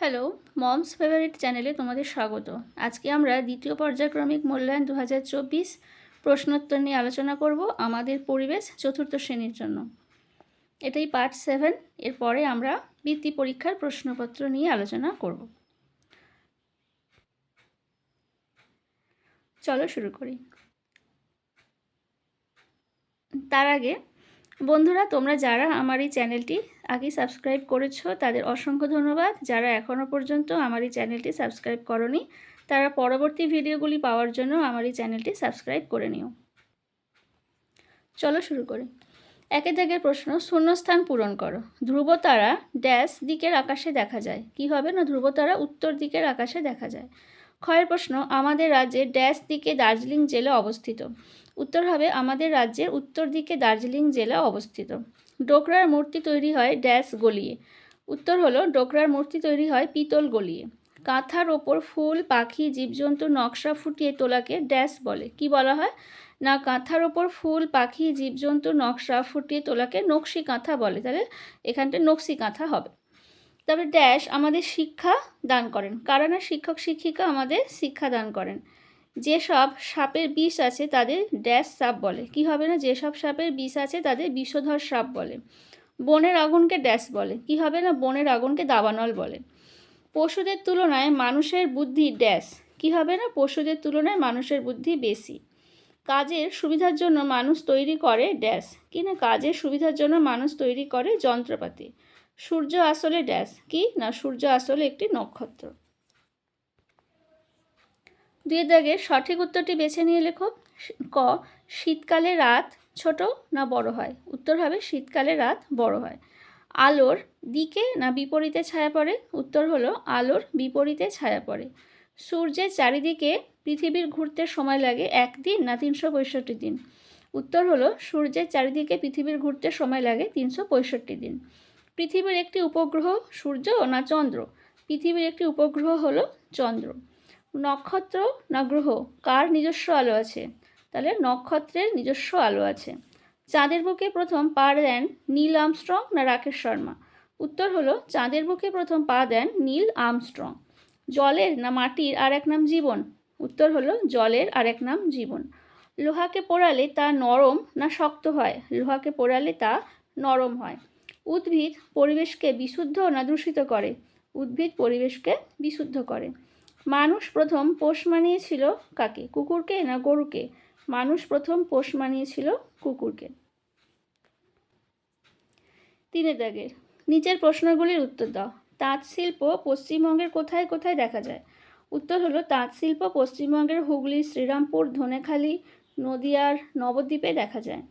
Hello, moms favourite চ্যানেলে তোমাদের স্বাগত। আজকে আমরা দ্বিতীয় পর্যায়ক্রমিক মূল্যায়ন দু হাজার চব্বিশ প্রশ্নোত্তর নিয়ে আলোচনা করব আমাদের পরিবেশ চতুর্থ শ্রেণির জন্য। এটাই পার্ট সেভেন, এরপরে আমরা বৃত্তি পরীক্ষার প্রশ্নপত্র নিয়ে আলোচনা করব। চলো শুরু করি। তার আগে, বন্ধুরা, তোমরা যারা আমার এই চ্যানেলটি আগে সাবস্ক্রাইব করেছ, তাদের অসংখ্য ধন্যবাদ। যারা এখনও পর্যন্ত আমার এই চ্যানেলটি সাবস্ক্রাইব করনি, তারা পরবর্তী ভিডিওগুলি পাওয়ার জন্য আমার এই চ্যানেলটি সাবস্ক্রাইব করে নিও। চলো শুরু করি। একে দাগের প্রশ্ন, শূন্যস্থান পূরণ করো। ধ্রুবতারা ড্যাশ দিকের আকাশে দেখা যায়। কি হবে না? ধ্রুবতারা উত্তর দিকের আকাশে দেখা যায়। ক্ষয়ের প্রশ্ন, আমাদের রাজ্যে ড্যাশ দিকে দার্জিলিং জেলা অবস্থিত। উত্তর হবে, আমাদের রাজ্যের উত্তর দিকে দার্জিলিং জেলা অবস্থিত। ডোকরার মূর্তি তৈরি হয় ড্যাশ গলিয়ে। উত্তর হলো, ডোকরার মূর্তি তৈরি হয় পিতল গলিয়ে। কাঁথার ওপর ফুল, পাখি, জীবজন্তু নকশা ফুটিয়ে তোলাকে ড্যাশ বলে। কি বলা হয়? না, কাঁথার ওপর ফুল, পাখি, জীবজন্তু নকশা ফুটিয়ে তোলাকে নকশি কাঁথা বলে। তাহলে এখানটা নকশি কাঁথা হবে। তবে ড্যাশ আমাদের শিক্ষা দান করেন। কারা না শিক্ষক, শিক্ষিকা আমাদের শিক্ষা দান করেন? যেসব সাপের বিষ আছে তাদের ড্যাশ সাপ বলে। কি হবে না? যেসব সাপের বিষ আছে তাদের বিষধর সাপ বলে। বনের আগুনকে ড্যাশ বলে। কি হবে না? বনের আগুনকে দাবানল বলে। পশুদের তুলনায় মানুষের বুদ্ধি ড্যাশ। কি হবে না? পশুদের তুলনায় মানুষের বুদ্ধি বেশি। কাজের সুবিধার জন্য মানুষ তৈরি করে ড্যাশ। কি না? কাজের সুবিধার জন্য মানুষ তৈরি করে যন্ত্রপাতি। সূর্য আসলে ড্যাশ। কি না? সূর্য আসলে একটি নক্ষত্র। দুই দাগের সঠিক উত্তরটি বেছে নিয়ে লেখো। ক, শীতকালে রাত ছোট না বড় হয়? উত্তর হবে, শীতকালে রাত বড় হয়। আলোর দিকে না বিপরীতে ছায়া পড়ে? উত্তর হলো, আলোর বিপরীতে ছায়া পড়ে। সূর্যের চারিদিকে পৃথিবীর ঘুরতে সময় লাগে একদিন না তিনশো পঁয়ষট্টি দিন? উত্তর হলো, সূর্যের চারিদিকে পৃথিবীর ঘুরতে সময় লাগে তিনশো পঁয়ষট্টি দিন। পৃথিবীর একটি উপগ্রহ সূর্য না চন্দ্র? পৃথিবীর একটি উপগ্রহ হলো চন্দ্র। নক্ষত্র না গ্রহ? কার নিজস্ব আলো আছে? তাহলে নক্ষত্রের নিজস্ব আলো আছে। চাঁদের বুকে প্রথম পা দেন নীল আমস্ট্রং না রাকেশ শর্মা? উত্তর হলো, চাঁদের বুকে প্রথম পা দেন নীল আমস্ট্রং। জলের না মাটির আর এক নাম জীবন? উত্তর হলো, জলের আর এক নাম জীবন। লোহাকে পোড়ালে তা নরম না শক্ত হয়? লোহাকে পোড়ালে তা নরম হয়। উদ্ভিদ পরিবেশকে বিশুদ্ধ না দূষিত করে? উদ্ভিদ পরিবেশকে বিশুদ্ধ করে। মানুষ প্রথম পোষ মানিয়েছিল কাকে? কুকুরকে না গরুকে? মানুষ প্রথম পোষ মানিয়েছিল কুকুরকে। তিনে দাগের নিচের প্রশ্নগুলির উত্তর দাও। তাঁত শিল্প পশ্চিমবঙ্গের কোথায় কোথায় দেখা যায়? উত্তর হলো তাঁত শিল্প পশ্চিমবঙ্গের হুগলি, শ্রীরামপুর, ধনেখালি, নদিয়ার নবদ্বীপে দেখা যায়।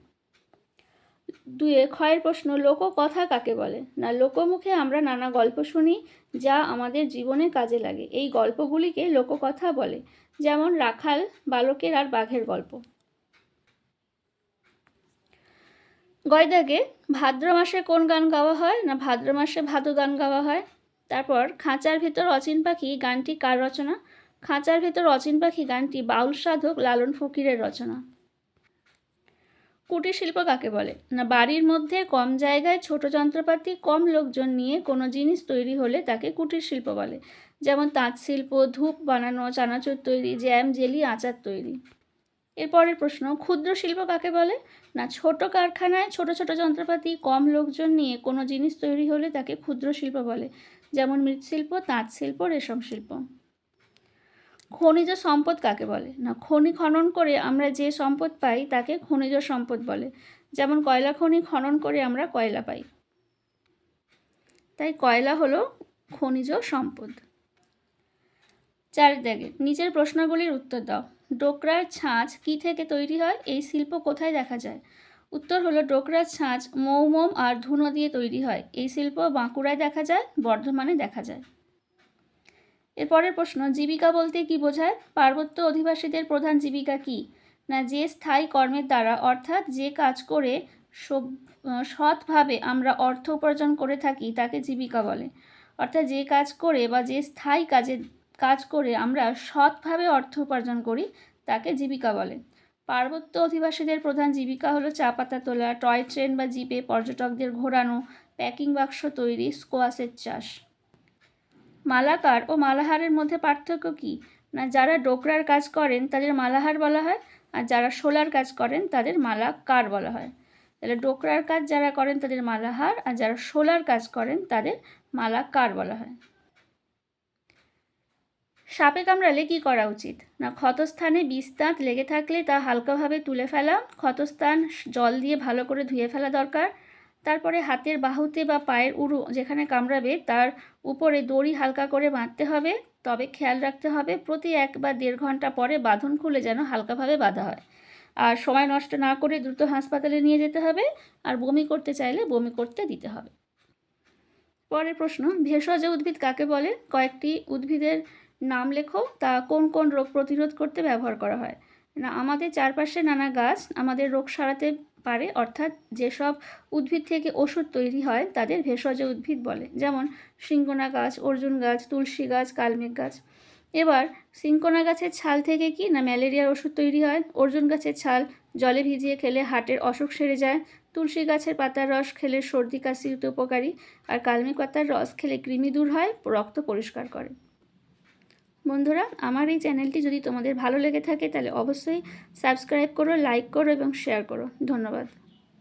দুয়ে ক্ষয়ের প্রশ্ন লোককথা কাকে বলে? না, লোকমুখে আমরা নানা গল্প শুনি যা আমাদের জীবনে কাজে লাগে। এই গল্পগুলিকে লোককথা বলে, যেমন রাখাল, বালকের আর বাঘের গল্প। গয়দাগে, ভাদ্র মাসে কোন গান গাওয়া হয়? না, ভাদ্র মাসে ভাদু গান গাওয়া হয়? তারপর, খাঁচার ভেতর অচিন পাখি গানটি কার রচনা? খাঁচার ভেতর অচিন পাখি গানটি বাউল সাধক লালন ফকিরের রচনা। কুটির শিল্প কাকে বলে? না, বাড়ির মধ্যে কম জায়গায় ছোট যন্ত্রপাতি, কম লোকজন নিয়ে কোনো জিনিস তৈরি হলে তাকে কুটির শিল্প বলে। যেমন তাঁত শিল্প, ধূপ বানানো, চানাচুর তৈরি, জ্যাম, জেলি, আচার তৈরি। এরপরের প্রশ্ন, ক্ষুদ্র শিল্প কাকে বলে? না, ছোট কারখানায় ছোট ছোট যন্ত্রপাতি, কম লোকজন নিয়ে কোনো জিনিস তৈরি হলে তাকে ক্ষুদ্র শিল্প বলে। যেমন মৃৎশিল্প, তাঁত শিল্প, রেশম শিল্প। খনিজ সম্পদ কাকে বলে? না, খনি খনন করে আমরা যে সম্পদ পাই তাকে খনিজ সম্পদ বলে। যেমন কয়লা খনি খনন করে আমরা কয়লা পাই। তাই কয়লা হলো খনিজ সম্পদ। চার দেখে নিচের প্রশ্নগুলির উত্তর দাও। ডোকরার ছাঁচ কি থেকে তৈরি হয়? এই শিল্প কোথায় দেখা যায়? উত্তর হলো ডোকরার ছাঁচ মৌমম আর ধুনো দিয়ে তৈরি হয়। এই শিল্প বাঁকুড়ায় দেখা যায়, বর্ধমানে দেখা যায়। এরপরের প্রশ্ন, জীবিকা বলতে কি বোঝায়? পার্বত্য অধিবাসীদের প্রধান জীবিকা কি? না, যে স্থায়ী কর্মের দ্বারা, অর্থাৎ যে কাজ করে সৎভাবে আমরা অর্থ উপার্জন করে থাকি, তাকে জীবিকা বলে। অর্থাৎ যে কাজ করে বা যে স্থায়ী কাজে, কাজ করে আমরা সৎভাবে অর্থ উপার্জন করি, তাকে জীবিকা বলে। পার্বত্য অধিবাসীদের প্রধান জীবিকা হলো চা পাতা তোলা, টয় ট্রেন বা জিপে পর্যটকদের ঘোরানো, প্যাকিং বাক্স তৈরি, স্কোয়াশের চাষ। মালাকার ও মালাহারের মধ্যে পার্থক্য কী? না যারা ডোকরার কাজ করেন তাদের মালাহার বলা হয়, আর যারা শোলার কাজ করেন তাদের মালাকার বলা হয়। তাহলে ডোকরার কাজ যারা করেন তাদের মালাহার, আর যারা শোলার কাজ করেন তাদের মালাকার বলা হয়। সাপে কামড়ালে কি করা উচিত? না ক্ষতস্থানে বিস্তাঁত লেগে থাকলে তা হালকাভাবে তুলে ফেলা, ক্ষতস্থান জল দিয়ে ভালো করে ধুয়ে ফেলা দরকার তারপরে হাতের বাহুতে বা পায়ের উড়ু যেখানে কামড়াবে, তার উপরে দড়ি হালকা করে বাঁধতে হবে। তবে খেয়াল রাখতে হবে, প্রতি এক বা দেড় ঘণ্টা পরে বাঁধন খুলে যেন হালকাভাবে বাঁধা হয়। আর সময় নষ্ট না করে দ্রুত হাসপাতালে নিয়ে যেতে হবে আর বমি করতে চাইলে বমি করতে দিতে হবে। পরের প্রশ্ন, ভেষজ উদ্ভিদ কাকে বলে? কয়েকটি উদ্ভিদের নাম লেখো। তা কোন কোন রোগ প্রতিরোধ করতে ব্যবহার করা হয়? না, আমাদের চারপাশে নানা গাছ আমাদের রোগ সারাতে পারে, অর্থাৎ যেসব উদ্ভিদ থেকে ওষুধ তৈরি হয় তাদের ভেষজ উদ্ভিদ বলে, যেমন সিঙ্গোনা গাছ, অর্জুন গাছ, তুলসী গাছ, কালমেঘ গাছ। এবার, সিঙ্কোনা গাছের ছাল থেকে কি না ম্যালেরিয়ার ওষুধ তৈরি হয়? অর্জুন গাছের ছাল জলে ভিজিয়ে খেলে হার্টের অসুখ সেরে যায়, তুলসী গাছের পাতার রস খেলে সর্দি, কাশিতে উপকারী, আর কালমেঘ পাতার রস খেলে কৃমি দূর হয়, রক্ত পরিষ্কার করে। বন্ধুরা, আমার এই চ্যানেলটি যদি তোমাদের ভালো লেগে থাকে, তাহলে অবশ্যই সাবস্ক্রাইব করো, লাইক করো এবং শেয়ার করো। ধন্যবাদ।